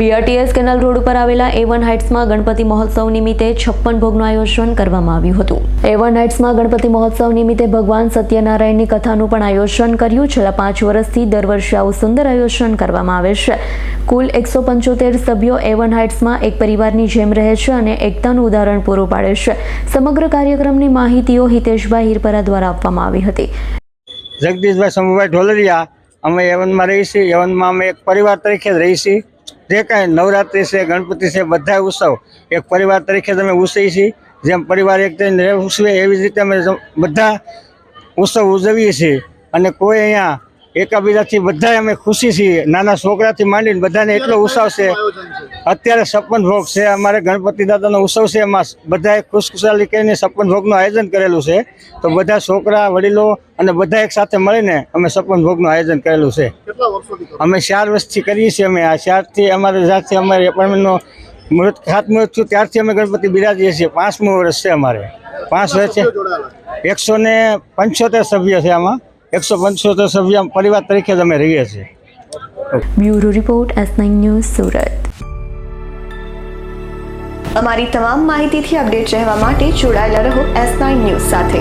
BRTS canal road ઉપર આવેલા એ હાઇટ્સમાં ગણપતિ મહોત્સવ નિમિત્તે છપ્પન ભોગનું આયોજન કરવામાં આવ્યું હતું. એ હાઇટ્સમાં ગણપતિ મહોત્સવ નિમિત્તે ભગવાન સત્યનારાયણની કથાનું પણ આયોજન કર્યું. છેલ્લા પાંચ વર્ષથી દર વર્ષે આવું સુંદર આયોજન કરવામાં આવે છે. કુલ એકસો પંચોતેર સભ્યો એ વન હાઇટ્સમાં એક પરિવારની જેમ રહે છે અને એકતાનું ઉદાહરણ પૂરું પાડે છે. સમગ્ર કાર્યક્રમની માહિતીઓ હિતેશભાઈ હિરપરા દ્વારા આપવામાં આવી હતી. જગદીશભાઈ શંભુભાઈ ઢોલરિયા, અમે યવનમાં રહીએ છીએ અમે એક પરિવાર તરીકે જ જે કાંઈ નવરાત્રિ છે, ગણપતિ છે બધા ઉત્સવ, એક પરિવાર તરીકે અમે ઉજવીએ છીએ. જેમ પરિવાર એક થઈને ઉજવે એવી રીતે અમે બધા ઉત્સવ ઉજવીએ છીએ. અને કોઈ અહીંયા એકાબીજાથી બધા અમે ખુશી છીએ. નાના છોકરાથી માંડીને બધાને એટલો ઉત્સાહ છે. અત્યારે સપન ભોગ છે. અમારે ગણપતિ દાદાનો ઉત્સવ છે. એમાં બધાએ ખુશખુશાલી કરીને સપન ભોગનું આયોજન કરેલું છે. તો બધા છોકરા વડીલો અને બધા એક સાથે મળીને અમે સપન ભોગનું આયોજન કરેલું છે. અમે ચાર વર્ષથી કરીએ છીએ અમે. આ ચારથી અમારે જ્યારથી અમારે એપાર્ટમેન્ટનો મૃત ખાતમુહૂર્ત થયું ત્યારથી અમે ગણપતિ બિરાજીએ છીએ. પાંચમું વર્ષ છે અમારે. પાંચ વર્ષ છે. એકસો ને પંચોતેર સભ્ય છે આમાં. એકસો પંચોતેર સભ્ય પરિવાર તરીકે જ અમે રહીએ છીએ. Bureau report S nine news Surat. અમારી તમામ માહિતીથી અપડેટ રહેવા માટે જોડાયેલા રહો એસ નાઇન ન્યૂઝ સાથે.